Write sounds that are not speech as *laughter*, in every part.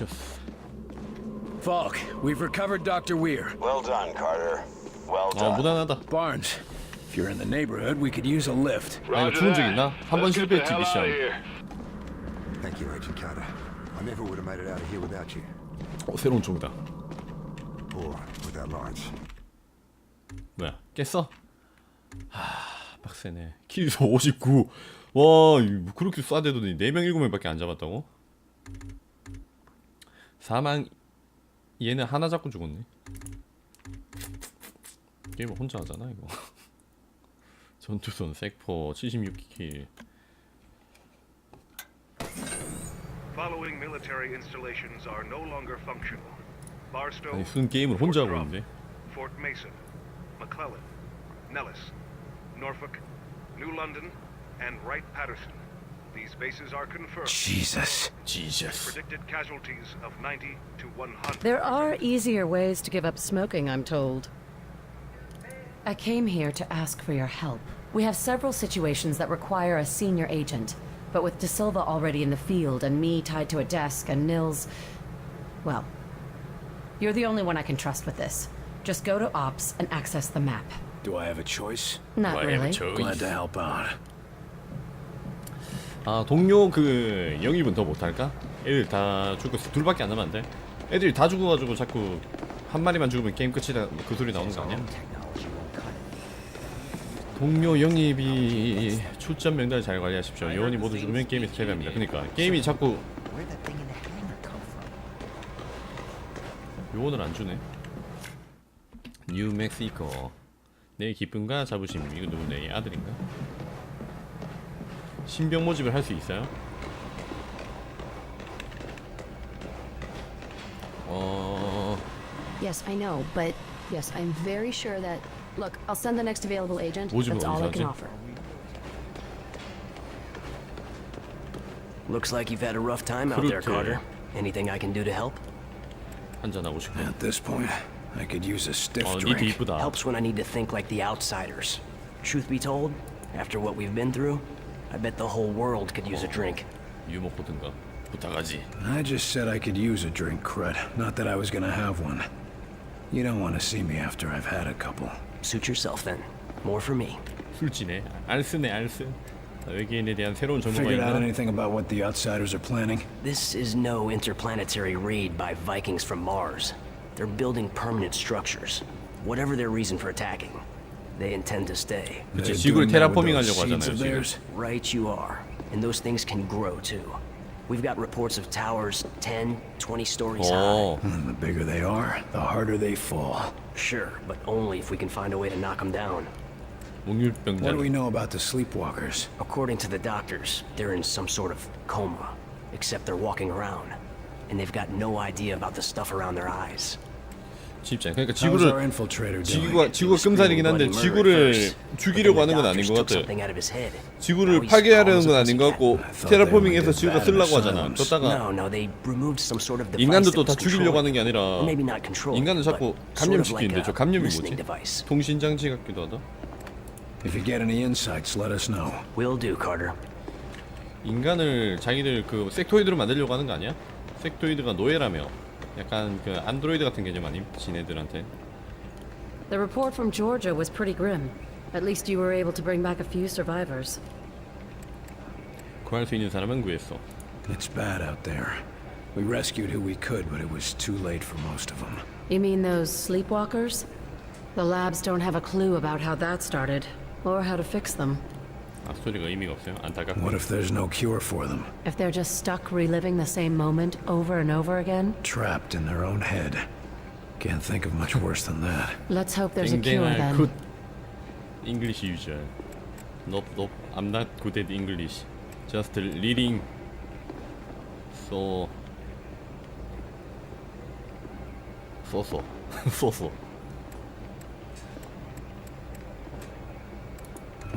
미쳤어. Falk, we've recovered Dr. Weir. Well done, Carter. Well 아 done. 무난하다. Barnes, if you're in the neighborhood, we could use a lift. 아니 좋은 적 있나? 한 번 실패했지 미션. Thank you, Agent Carter. I never would have made it out of here without you. 어 새로운 총이다. Or without Lawrence. 뭐야 깼어? 하 빡세네. 킬수 59. 와 이거 뭐 그렇게 쏴대더니 4명 7명밖에 안 잡았다고? 사망 얘는 하나 잡고 죽었네. 게임 혼자 하잖아 이거. 전투선 색포 76킬. Following military installations are no longer functional. Barstow, 아니 무슨 게임을 혼자 하고 있는데? Fort Mason, McClellan, Nellis, Norfolk, New London, and Wright Patterson. These bases are confirmed. Jesus. Jesus. Predicted casualties of 90 to 100. There are easier ways to give up smoking, I'm told. I came here to ask for your help. We have several situations that require a senior agent, but with De Silva already in the field and me tied to a desk and Nils... Well, you're the only one I can trust with this. Just go to Ops and access the map. Do I have a choice? Not well, really. Choice. Glad to help out. 아 동료 그 영입은 더 못할까? 애들 다 죽었어. 둘밖에 안 남았는데 애들이 다 죽어가지고 자꾸 한 마리만 죽으면 게임 끝이다 그 소리 나오는 거 아니야? 동료 영입이 출전 명단을 잘 관리하십시오. 요원이 모두 죽으면 게임에서 패배합니다. 그러니까 게임이 자꾸 요원을 안 주네. 뉴멕시코 내 기쁨과 자부심. 이거 누구네 아들인가? 신병 모집을 할 수 있어요? 어... Yes, I know, but yes, I'm very sure that. Look, I'll send the next available agent. Would you That's all I can Sergeant? offer. Looks like you've had a rough time out there, 그렇게. Carter. Anything I can do to help? 한잔하고 싶어 At this point, I could use a stiff 어 니트 drink. 이쁘다 Helps when I need to think like the outsiders. Truth be told, after what we've been through, I bet the whole world could use a drink. 유먹거든가 부탁하지 I just said I could use a drink, Crud. Not that I was gonna have one. You don't want to see me after I've had a couple. Suit yourself then. More for me. 술지네 알스네 알스 외계인에 대한 새로운 정보가 Figured out 있나? anything about what the outsiders are planning? This is no interplanetary raid by Vikings from Mars. They're building permanent structures. Whatever their reason for attacking, they intend to stay. 그치 They're 지구를 doing that with 테라포밍 those 하려고 seeds 하잖아요 of 지금 theirs? Right you are. And those things can grow too. We've got reports of towers 10, 20 stories 어 high. And the bigger they are, the harder they fall. Sure, but only if we can find a way to knock them down. What do we 목률병자 know about the sleepwalkers? According to the doctors, they're in some sort of coma. Except they're walking around. And they've got no idea about the stuff around their eyes. 진짜 그러니까 지구를? 지구가 지구가 끔살이긴 한데 지구를 죽이려고 하는 건 아닌 것 같아 지구를 파괴하려는 건 아닌 것 같고 테라포밍해서 지구가 쓰려고 하잖아. 그러다가 인간도 또 다 죽이려고 하는. 게 아니라 인간을 자꾸 감염시키는데 저 감염이 뭐지? device. 통신 장치 같기도 하다 If you get any insights, let us know. Will do, Carter. 인간을 자기들 그 섹토이드로 만들려고 하는 거 아니야? 섹토이드가 노예라며 약간 그 안드로이드 같은 개념 아님? 지네들한테 The report from Georgia was pretty grim. At least you were able to bring back a few survivors. 구할 수 있는 사람은 구했어 It's bad out there. We rescued who we could, but it was too late for most of them. You mean those sleepwalkers? The labs don't have a clue about how that started, or how to fix them. 앞소리가 의미가 없어요 안타깝고 What if there's no cure for them? If they're just stuck reliving the same moment over and over again, Trapped in their own head. Can't think of much worse than that. let's hope there's a cure 땡땡할 then. 굿 English usual Nope nope I'm not good at English Just reading So 써서 *laughs* 써서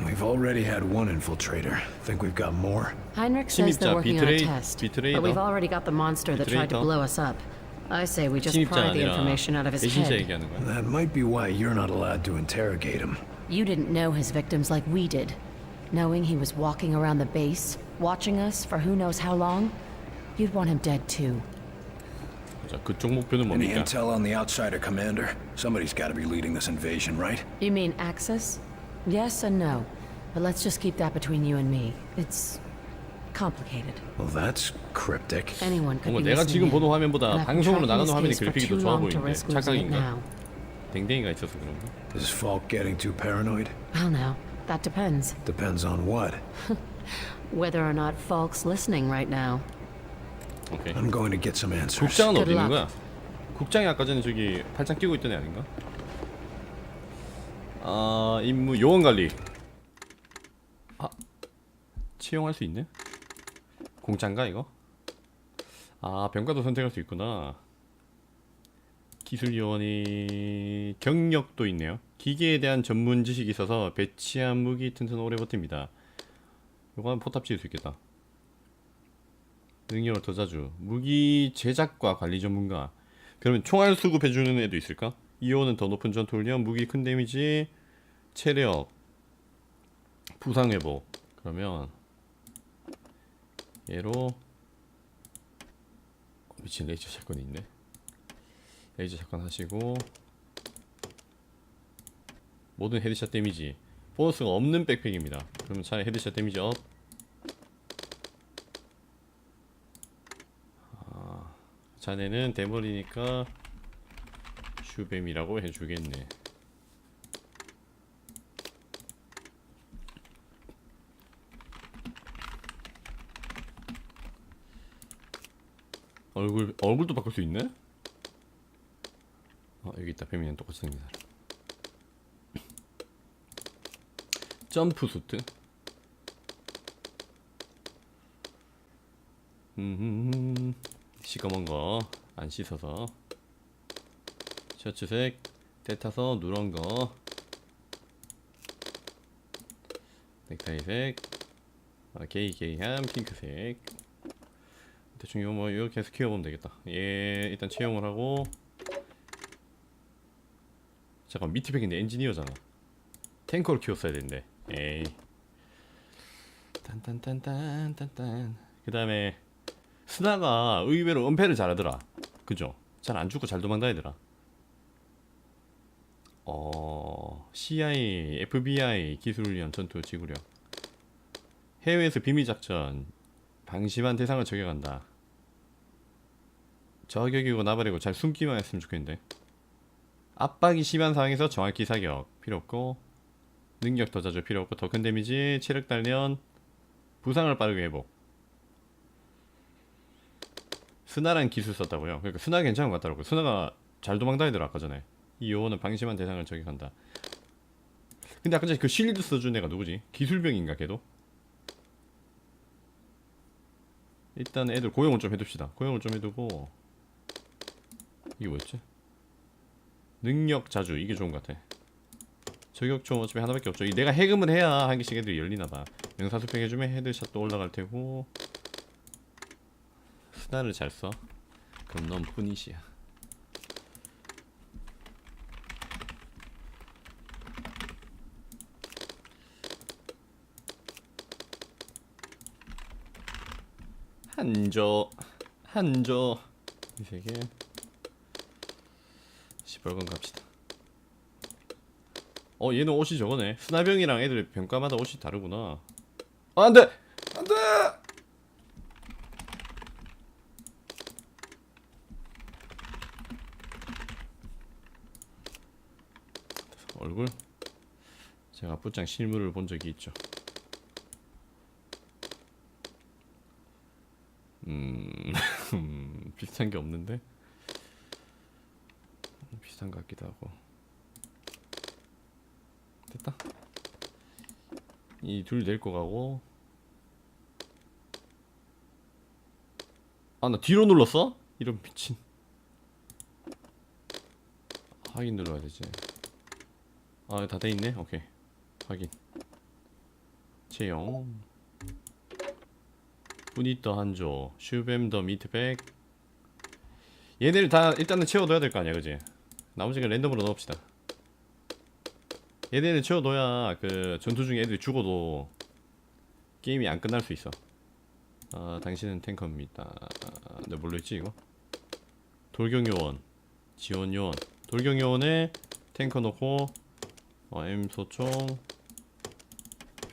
We've already had one infiltrator. Think we've got more? Heinrich says they're 침입자, working on a 비트레이- test, 비트레이더. but we've already got the monster that tried to 비트레이더. blow us up. I say we just 침입자가 pry the 아니라 information out of his 배신자 head. 얘기하는 거야 That might be why you're not allowed to interrogate him. You didn't know his victims like we did. Knowing he was walking around the base, watching us for who knows how long, you'd want him dead too. 자 그쪽 목표는 Any 뭡니까? intel on the outsider commander? Somebody's got to be leading this invasion, right? You mean Axis? Yes and no. But let's just keep that between you and me. It's complicated. Well, that's cryptic. Anyone could 뭔가 be 내가 listening 지금 in. 보는 화면보다 And I've been 방송으로 tracking 나가는 this 화면이 case for 그래픽이 더 too 좋아 long to 보이는데 risk losing it 착각인가? now. 댕댕이가 있어서 그런가? Is Falk getting too paranoid? Well, now, that depends. Depends on what. *laughs* Whether or not Falk's listening right now. 오케이 I'm going to get some answers. 국장은 Good 어디 있는 luck. 거야? 국장이 아까 전에 저기 팔짱 끼고 있던 애 아닌가? 아 임무 요원 관리. 아 채용할 수 있네? 공짜인가 이거? 아 병가도 선택할 수 있구나. 기술 요원이 경력도 있네요. 기계에 대한 전문 지식이 있어서 배치한 무기 튼튼 오래 버팁니다. 요거 하면 포탑 지을 수 있겠다. 능력을 더 자주. 무기 제작과 관리 전문가. 그러면 총알 수급해주는 애도 있을까? 이호는 더 높은 전투 훈련 무기 큰 데미지 체력 부상 회복. 그러면 얘로 어, 미친 레이저 샷건이 있네. 레이저 샷건 하시고 모든 헤드샷 데미지. 보너스가 없는 백팩입니다. 그러면 차라리 헤드샷 데미지 업. 자네는 대머리니까 슈뱀이라고 해주겠네. 얼굴 얼굴도 바꿀 수 있네? 아 여기 있다 뱀이랑 똑같이 생긴 사람. 점프 수트. 음. 시꺼먼 거 안 씻어서 셔츠색 때 타서 누런 거. 넥타이색. 아, 게이 게이한 핑크색. 대충 이거 뭐 이렇게 해서 키워보면 되겠다. 얘 일단 채용을 하고. 잠깐 미트백인데 엔지니어잖아. 탱커를 키웠어야 되는데. 에이. 딴딴딴딴딴딴. 그 다음에 스나가 의외로 은폐를 잘하더라. 그죠? 잘 안 죽고 잘 도망다니더라. 어, CIA, FBI 기술훈련 전투 지구력. 해외에서 비밀 작전 방심한 대상을 저격한다. 저격이고 나발이고 잘 숨기만 했으면 좋겠는데. 압박이 심한 상황에서 정확히 사격 필요 없고 능력 더 자주 필요 없고 더 큰 데미지 체력 단련 부상을 빠르게 회복. 스나란 기술 썼다고요. 그러니까 스나 괜찮은 것 같더라고요. 스나가 잘 도망다니더라 아까 전에. 이 요원은 방심한 대상을 저격한다. 근데 아까 전에 그 실드 써준 애가 누구지? 기술병인가 걔도? 일단 애들 고용을 좀 해둡시다. 고용을 좀 해두고 이게 뭐였지? 능력 자주 이게 좋은 것 같아. 저격총 어차피 하나밖에 없죠. 이 내가 해금을 해야 한 개씩 애들이 열리나봐. 명사수평 해주면 헤드샷도 올라갈 테고 스나를 잘 써. 그럼 넌 푸니시야. 한조 한조 이 세 개. 시벌건 갑시다. 어 얘는 옷이 저거네. 스나병이랑 애들 병가마다 옷이 다르구나. 아, 안돼 안돼. 얼굴 제가 부장 실물을 본 적이 있죠. 음 비슷한 게 없는데 비슷한 것 같기도 하고 됐다. 이둘 데리고 가고 아 나 뒤로 눌렀어? 이런 미친 확인 눌러야 되지. 아, 다 돼 있네. 오케이. 확인. 채용. 뿌니더 한조, 슈뱀 더 미트백. 얘네를 다 일단은 채워둬야 될 거 아니야, 그지? 나머지는 랜덤으로 넣읍시다. 얘네를 채워둬야 그 전투 중에 애들이 죽어도 게임이 안 끝날 수 있어. 아, 당신은 탱커입니다. 아, 내 뭘로 했지 이거? 돌격요원 지원요원 돌격요원에 탱커 넣고 어, M 소총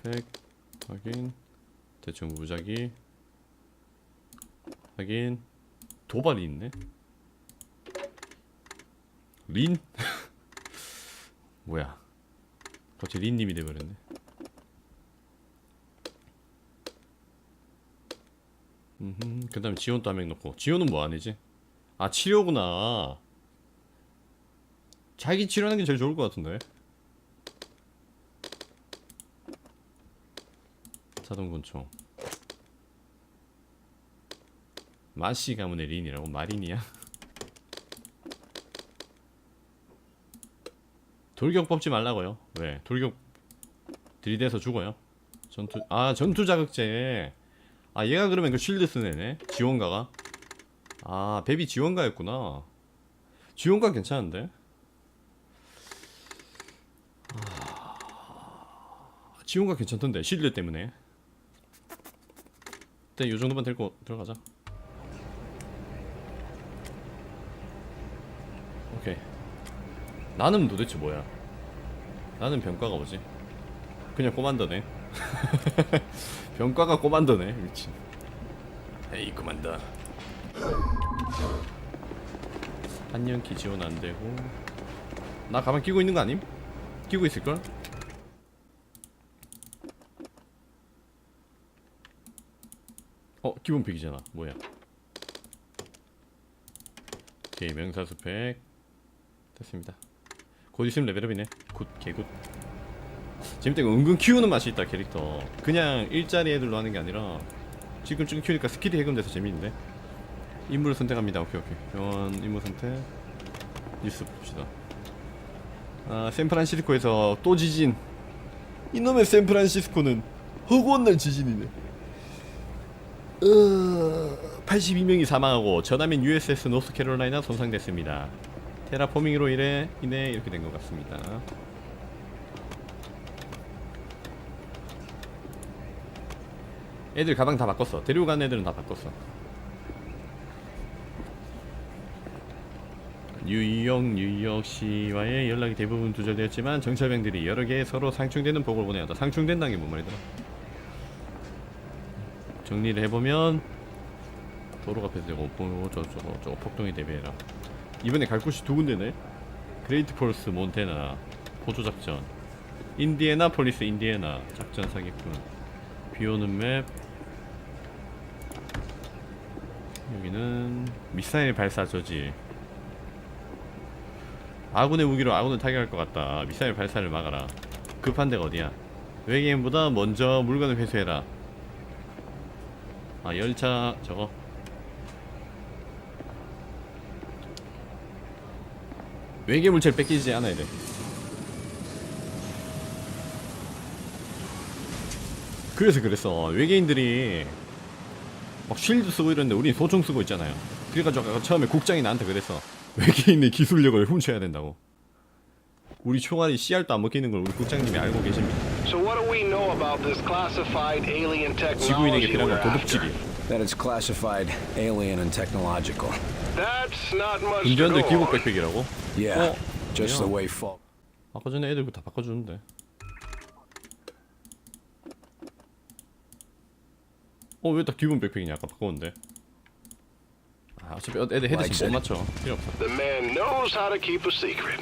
팩 확인 대충 무작위 확인 도발이 있네 린? *laughs* 뭐야? 갑자기 린님이 돼버렸네. 그 다음에 지원도 한 명 넣고. 지원은 뭐 안해지? 아 치료구나. 자기 치료하는 게 제일 좋을 것 같은데. 자동권총. 마시 가문의 린이라고? 마린이야 돌격 뽑지 말라고요. 왜 돌격 들이대서 죽어요. 전투 아 전투 자극제. 아 얘가 그러면 그 쉴드 쓰는 애네. 지원가가? 아 베비 지원가였구나. 지원가 괜찮은데? 아, 지원가 괜찮던데 쉴드 때문에. 일단 요 정도만 들고 들어가자. 오케이 나는 도대체 뭐야? 나는 병과가 뭐지? 그냥 꼬만더네. *laughs* 병과가 꼬만더네 미친. 에이 꼬만더 한년키 지원 안 되고. 나 가만 끼고 있는 거 아님? 끼고 있을 걸? 어 기본 팩이잖아. 뭐야? 오케이 명사 스펙 됐습니다 곧 있으면 레벨업이네. 굿 개굿. 재밌다 이거 은근 키우는 맛이 있다 캐릭터. 그냥 일자리 애들로 하는 게 아니라 지금 좀 키우니까 스킬이 해금돼서 재밌는데? 인물을 선택합니다. 오케이 오케이. 병원 인물 선택. 뉴스 봅시다. 아 샌프란시스코에서 또 지진. 이놈의 샌프란시스코는 허구한 날 지진이네. 어... 82명이 사망하고 전함인 USS 노스캐롤라이나 손상됐습니다 테라포밍으로 인해, 인해 이렇게 된 것 같습니다. 애들 가방 다 바꿨어. 데리고 간 애들은 다 바꿨어. 뉴욕 뉴욕시와의 연락이 대부분 두절되었지만 정찰병들이 여러 개 서로 상충되는 보고를 보내었다. 상충된다는 게뭔 말이더라? 정리를 해보면 도로가 폐쇄되고 저거 폭동에 대비해라 이번에 갈 곳이 두 군데네. 그레이트 폴스 몬테나 보조 작전. 인디애나 폴리스 인디애나 작전 사기꾼. 비오는 맵. 여기는 미사일 발사 저지. 아군의 무기로 아군을 타격할 것 같다. 미사일 발사를 막아라. 급한 데가 어디야? 외계인보다 먼저 물건을 회수해라. 아 열차 저거 외계 물체를 뺏기지 않아야 돼. 그래서 그랬어. 외계인들이 막 쉴드 쓰고 이러는데 우린 소총 쓰고 있잖아요. 그래가지고 아까 처음에 국장이 나한테 그랬어 외계인의 기술력을 훔쳐야 된다고. 우리 총알이 씨알도 안 먹히는 걸 우리 국장님이 알고 계십니다. So what do we know about this classified alien 지구인에게 필요한 건? 도둑질이야 That it's classified, alien, and technological. That's not much to 운전대 go 기복 on. 백팩이라고? Yeah, 어? just the yeah. way Falk. 아까 전에 애들 다 바꿔주는데 어 왜 다 기본 백팩이냐 아까 바꿨는데 아 어차피 애들 헤드셋 못 맞춰 필요 없어 The man knows how to keep a secret.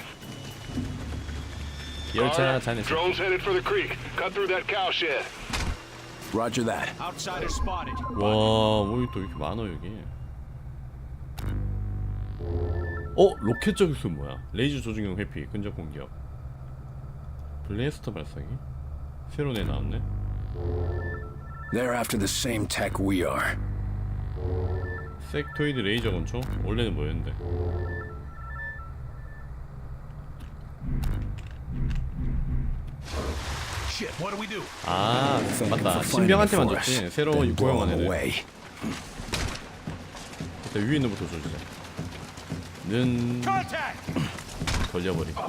열차 Alright, 잔에 Drones headed for the creek. Cut through that cow shed. Roger that. 와뭐 또 이렇게 많아 여기 어? 로켓 저격수 뭐야? 레이저 조준경 회피 근접 공격. 블레스터 발사기? 새로 내 나왔네? They're after the same tech we are. 섹토이드 레이저 권총? 원래는 뭐였는데? 아 맞다. 신병한테만 줬지. 새로 then blow 고용한 'em 애들 away. 일단 위에 있는 부터 줘주자 는 걸려버리 자,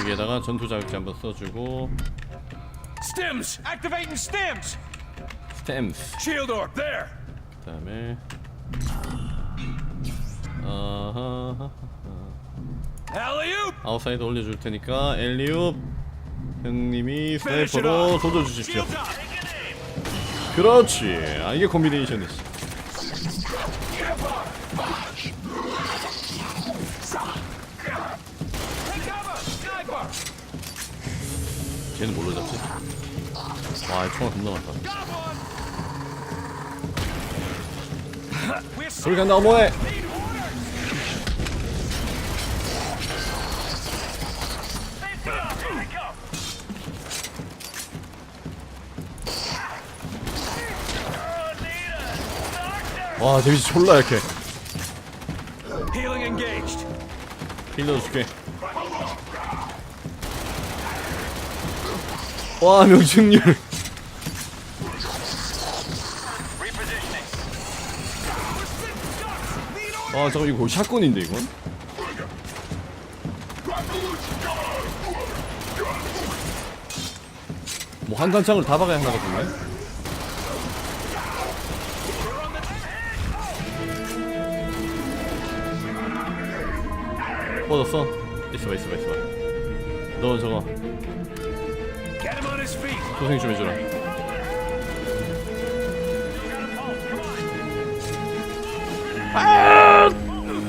여기에다가 전투 자극제 한번 써주고 Stims! Activating stims! 스탬스 Shield orb, there! 그다음에 아하! 아웃사이드 올려줄 테니까 엘리웁 형님이 스나이퍼로 쏘아주십시오. 그렇지. 아 이게 콤비네이션이지. 쟤는 뭘로 잡지? 와 총알 겁나 많다. 저기 간다 어머해 와 데미지 졸라 약해. 힐러 줄게. 와 명중률. 아 잠깐 이거 거의 샷건인데 이건? 뭐한 단창으로 다 박아야 하나 같은데 뻗었어 있어봐 있어봐 있어봐 너 저거. 소생 좀 해줘라 아!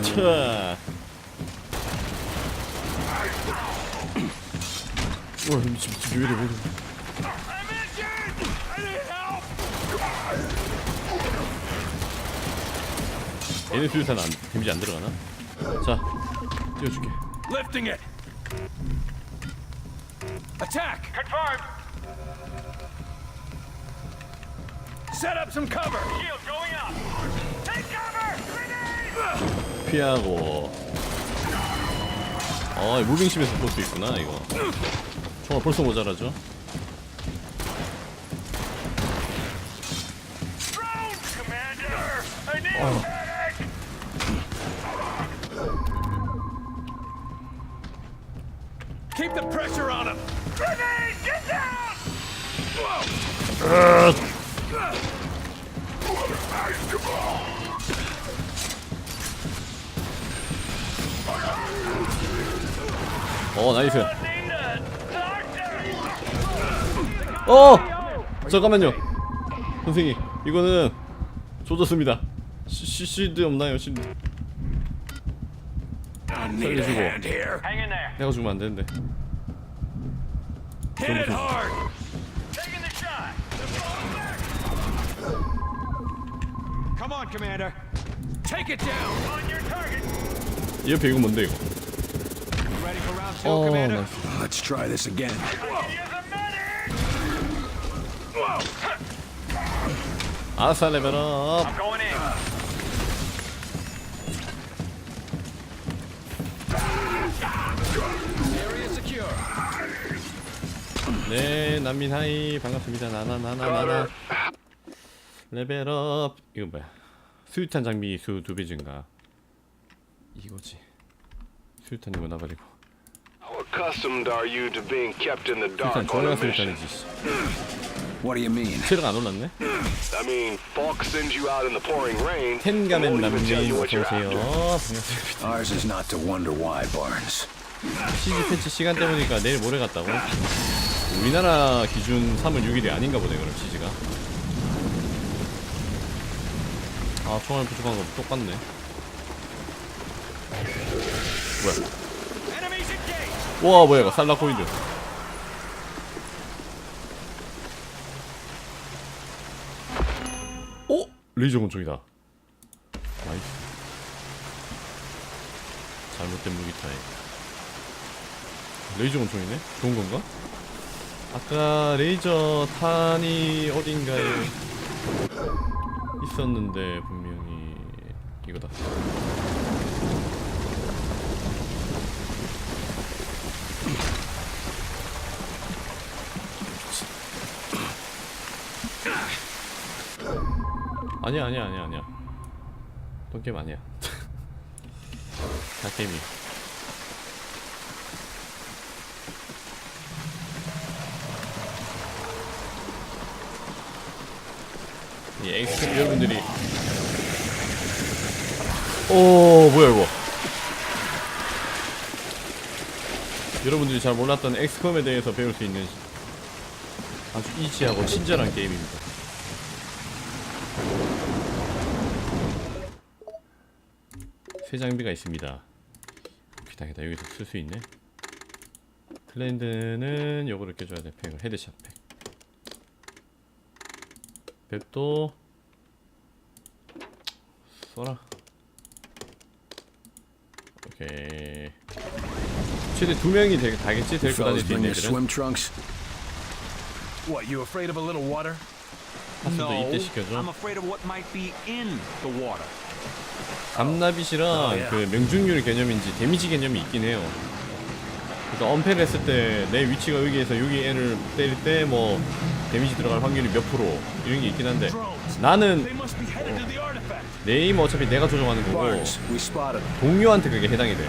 차. 와 미친 미친 왜 이래 왜 이래 얘네 수류탄 안 데미지 안 들어가나? 자 띄워줄게 Lifting it. Attack. Confirmed. Set up some cover. Shield going up. Take cover. Grenade. 피하고 어 무빙심에서 볼 수 있구나 이거 정말 벌써 모자라죠 Drone, Commander. I need 어 나이스. 어! 잠깐만요. 선생님 이거는 조졌습니다. 시, 시, 실드 없나요 실드? 살려주고. hand here. 내가 죽으면 안 되는데 on, Commander. Take it down. On your target. 이 옆에 이거 뭔데 이거 Ready for round two, 어 Commander? 나이스 Let's try this again. 아싸 레벨업 Going in. Area secure. 네 난민 하이 반갑습니다 나나 나나 나나 레벨업 이거 뭐야 수류탄 장비 수 두 배 증가 이거지 수류탄 이거 나버리고 How accustomed are you to being kept in the 수류탄 dark on a 졸라 mission? 수류탄이지 씨. What do you mean? 체력 안 올랐네 I mean, Falk sends you out in the pouring rain. and 텐가맨 won't even tell 남님 you what you're 어서오세요 after. 반갑습니다 Ours is not to wonder why, Barnes. CG 패치 시간 때문이니까 내일 모레 갔다고? 우리나라 기준 3월 6일이 아닌가 보네 그럼 CG가 아 총알 부족한 거 똑같네 뭐야 Enemies engaged. 와 뭐야 이거 살라코이드 오! 레이저 권총이다 나이스 잘못된 무기타임 레이저 권총이네? 좋은 건가? 아까 레이저 탄이 어딘가에 있었는데 분명히 이거다 아니야 아니야 아니야 아니야. 똥게임 아니야. *laughs* 다 게임이 엑스캠 여러분들이. 오 뭐야 이거? 여러분들이 잘 몰랐던 엑스컴에 대해서 배울 수 있는 아주 이지하고 친절한 게임입니다. 새 장비가 있습니다. 기다기다 여기서 쓸 수 있네. 클랜드는 요거를 껴줘야 돼. 팩을 헤드샷 팩. 맵도 써라 오케이 최대 두 명이 되, 다겠지 데리고 다닐 수 있는 애들은? What, you afraid of a little water? 하수도 No, 이때 시켜줘 I'm afraid of what might be in the water. 감나빗이랑 Oh. 그 명중률 개념인지 데미지 개념이 있긴 해요. 그러니까 언패를 했을 때 내 위치가 여기에서 여기 애를 때릴 때 뭐 데미지 들어갈 확률이 몇 프로 이런 게 있긴 한데. 나는 They must be headed to the artifact. 내 에임 어차피 내가 조정하는 거고. 동료한테 그게 해당이 돼.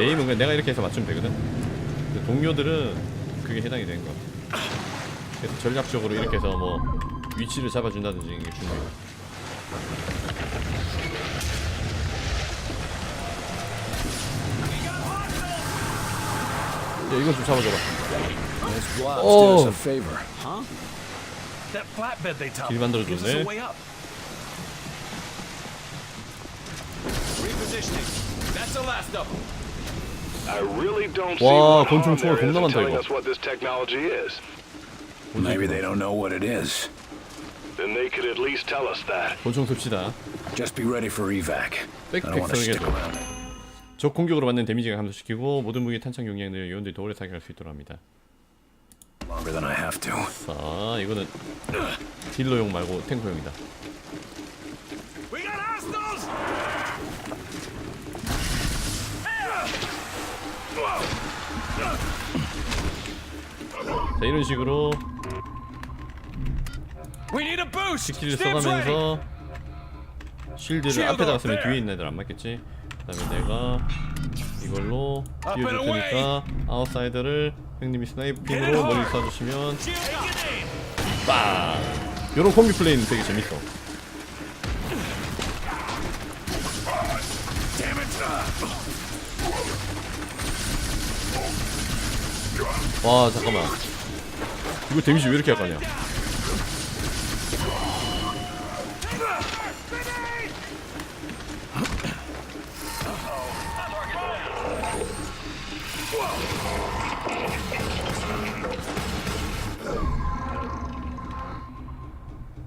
에임은 그냥 내가 이렇게 해서 맞추면 되거든. 근데 동료들은 그게 해당이 되는 거 같아. 그래서 전략적으로 이렇게 해서 뭐 위치를 잡아준다든지 이게 중요해. 야 이건 좀 Oh. they towed 길 만들어줬네. gives us a way up. Repositioning. That's the last of them. I really don't see 와, 권총 총알 겁나 많다, telling 이거. us what this technology is. Maybe they don't know what it is. Then they could at least tell us that. 권총 씁시다. Just be ready for evac. I don't want to 백팩 stick 설계도. around. 적 공격으로 받는 데미지가 감소시키고 모든 무기 탄창 용량을 요원들이 더 오래 사격할 수 있도록 합니다. Longer than I have to. 자, 이거는 딜러용 말고 탱커용이다. 자, 이런 식으로! 스킬을! 써가면서 쉴드를 앞에다가 쓰면. 뒤에 있는 애들 안 맞겠지? 그 다음에 내가 이걸로 띄워줄. 테니까 아웃사이더를 형님이 스나이핑으로 멀리 hard. 쏴주시면! 빵! 요런 콤비 플레이는 되게 재밌어. 와 잠깐만 이거 데미지 왜 이렇게 약하냐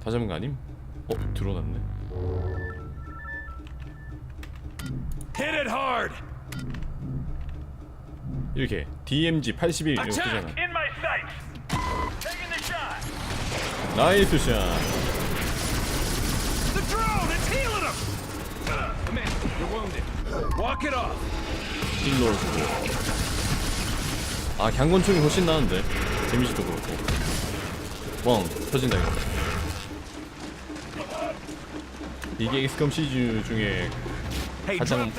다 잡은 거 아님? 어? 들어갔네 Hit it hard! 이렇게 DMG 81 이렇게 뜨잖아 나이스 샷. 힐러 주고 아 강건총이 훨씬 나은데 데미지도 그렇고 뻥 터진다 이거 이게 엑스컴 시리즈 중에 가장-.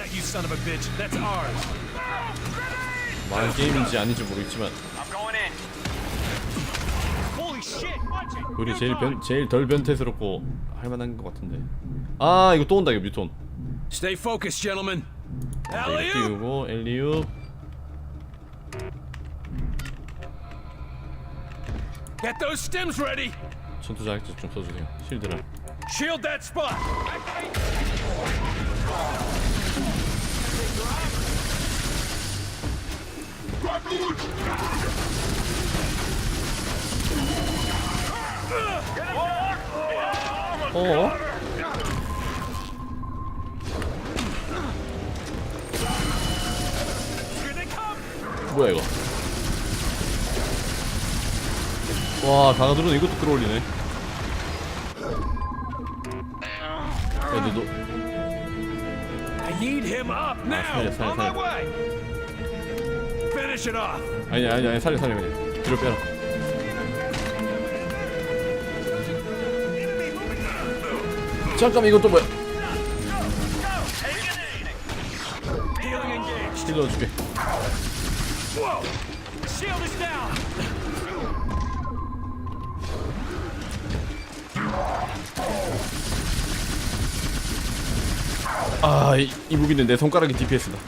망한 게임인지 아닌지 모르겠지만 우리 제일 변 제일 덜 변태스럽고 할만한 것 같은데 아 이거 또 온다 이거 뮤톤 Stay focused, gentlemen. 띄우고 Get those ready. 전투 자격증 좀 써주세요 실드랑 Shield that spot. 어? Come. 뭐야 이거 와 가가들은 이것도 끌어올리네 야 근데 너 I need him up now. 살려, 살려, 살려. way. Finish it off. 아니 아니 아니 살려 살려 그냥 뒤로 빼라 잠깐만 이것도 뭐야 시티 넣어줄게 아, 이, 이 무기는 내 손가락이 DPS다.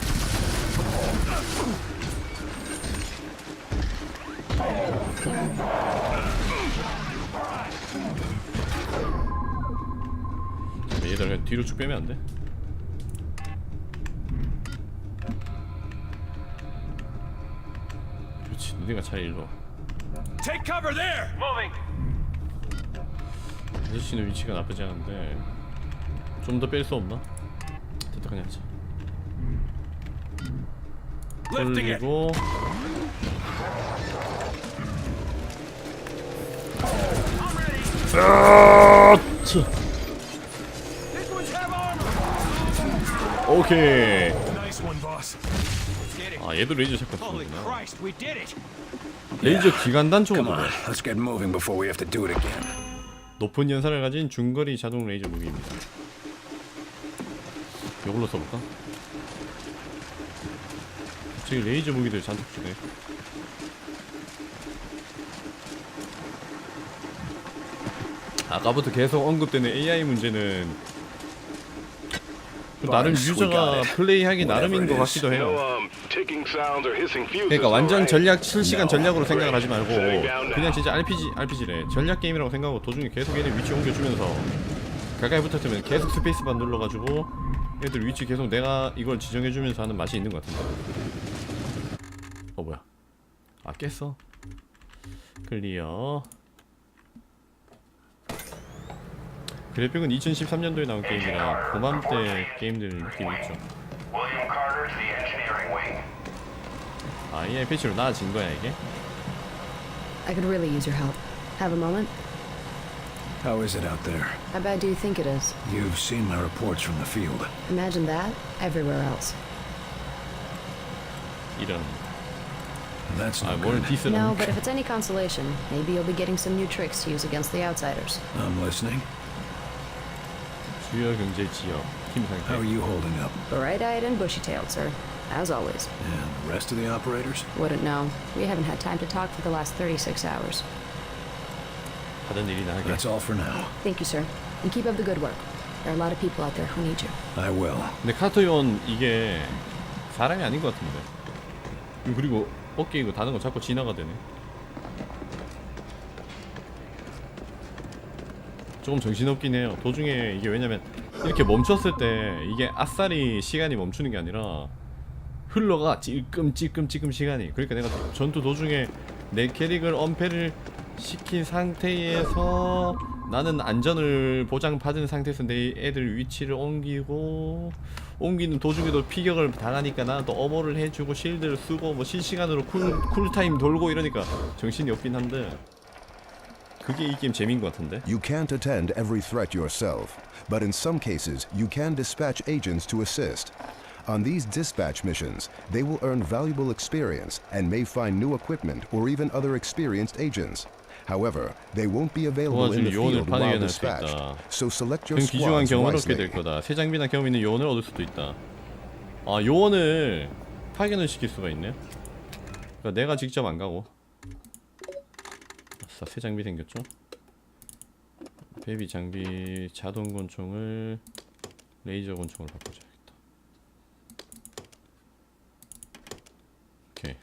얘들 그냥 뒤로 쭉 빼면 안 돼? 그렇지, 너네가 잘 일로. Take cover there! Moving! 아저씨는 위치가 나쁘지 않은데 좀 더 뺄 수 없나? 됐다 그냥 하자. 돌리고 그렇 오케이. 아 얘도 레이저 샷건 쓰는구나! 레이저 기관단 Come 총으로 on, let's get moving before we have to do it again. 높은 연사를 가진 중거리 자동 레이저 무기입니다 이걸로 써볼까? 갑자기 레이저 무기들 잔뜩 주네 아까부터 계속 언급되는 AI 문제는 그 나름 Boss, we 유저가. 플레이하기 나름인 것. 같기도 해요. 그러니까 완전? 전략 실시간. 전략으로 생각을 하지 말고. 그냥 진짜 RPG RPG래 전략 게임이라고 생각하고 도중에 계속 얘네 위치 옮겨주면서 가까이 붙었으면 계속 스페이스바 눌러가지고 얘들 위치 계속 내가 이걸 지정해주면서 하는 맛이 있는 것 같은데 어 뭐야 아 깼어 클리어 그래픽은 2013년도에 나온 게임이라 고맘때 게임들 느낌이 있죠 William Carter to the engineering wing. 아 AI 패치로 나아진 거야 이게? I could really use your help. Have a moment? How is it out there? How bad do you think it is? You've seen my reports from the field. Imagine that everywhere else. 이런 That's no 아뭘 good. 디스는 No, but if it's any consolation, maybe you'll be getting some new tricks to use against the outsiders. I'm listening. 주요 경제 지역 팀 How are 상태 you holding up? Bright-eyed and bushy-tailed, sir. As always. And the rest of the operators? Wouldn't know. We haven't had time to talk for the last 36 hours. 하던 일이나 하게 That's all for now. Thank you, sir. And keep up the good work. There are a lot of people out there who need you. I will. 근데 카토yon 이게 사람이 아닌 것 같은데 음, 그리고 어깨 이거 다는 거 자꾸 지나가 되네 조금 정신없긴 해요. 도중에 이게 왜냐면 이렇게 멈췄을 때 이게 아싸리 시간이 멈추는 게 아니라 흘러가 찔끔찔끔찔끔 시간이. 그러니까 내가 전투 도중에 내 캐릭을 엄폐를 시킨 상태에서 나는 안전을 보장받은 상태에서 내 애들 위치를 옮기고 옮기는 도중에도 피격을 당하니까 나는 또 어머를 해주고 실드를 쓰고 뭐 실시간으로 쿨, 쿨타임 돌고 이러니까 정신이 없긴 한데 그게 이 게임 재미인 것 같은데 You can't attend every threat yourself, but in some cases, you can dispatch agents to assist. On these dispatch missions, they will earn valuable experience and may find new equipment or even other experienced agents. However, they won't be available in the 도와줄 요원을 field while 파견할 수 dispatched, 있다. so select your 등 귀중한 squads 경험을 얻게 wisely. 될 거다. 새 장비나 경험 있는 요원을 얻을 수도 있다. 아 요원을 파견을 시킬 수가 있네. 그러니까 내가 직접 안 가고. 아싸 새 장비 생겼죠? 베이비 장비 자동 권총을 레이저 권총으로 바꿔줘야겠다. 오케이.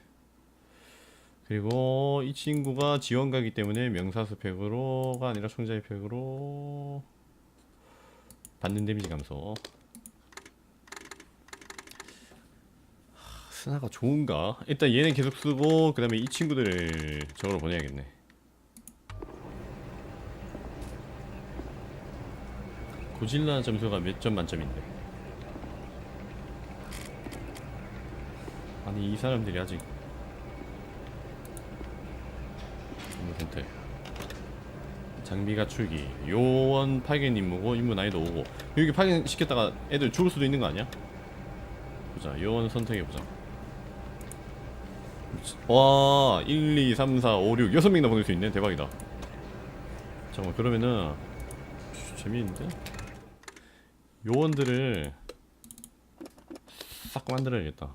그리고 이 친구가 지원가기 때문에 명사 스펙으로가 아니라 총자의 팩으로 받는 데미지 감소. 하, 스나가 좋은가? 일단 얘는 계속 쓰고 그 다음에 이 친구들을 저걸로 보내야겠네. 고질라 점수가 몇 점 만점인데? 아니 이 사람들이 아직 임무 선택. 장비 갖추기. 요원 파견 임무고 임무 난이도 오고. 여기 파견 시켰다가 애들 죽을 수도 있는 거 아니야? 보자. 요원 선택해보자. 와 1, 2, 3, 4, 5, 6 6명이나 보낼 수 있네. 대박이다. 잠깐만 그러면은 재미있는데? 요원들을 싹 만들어야겠다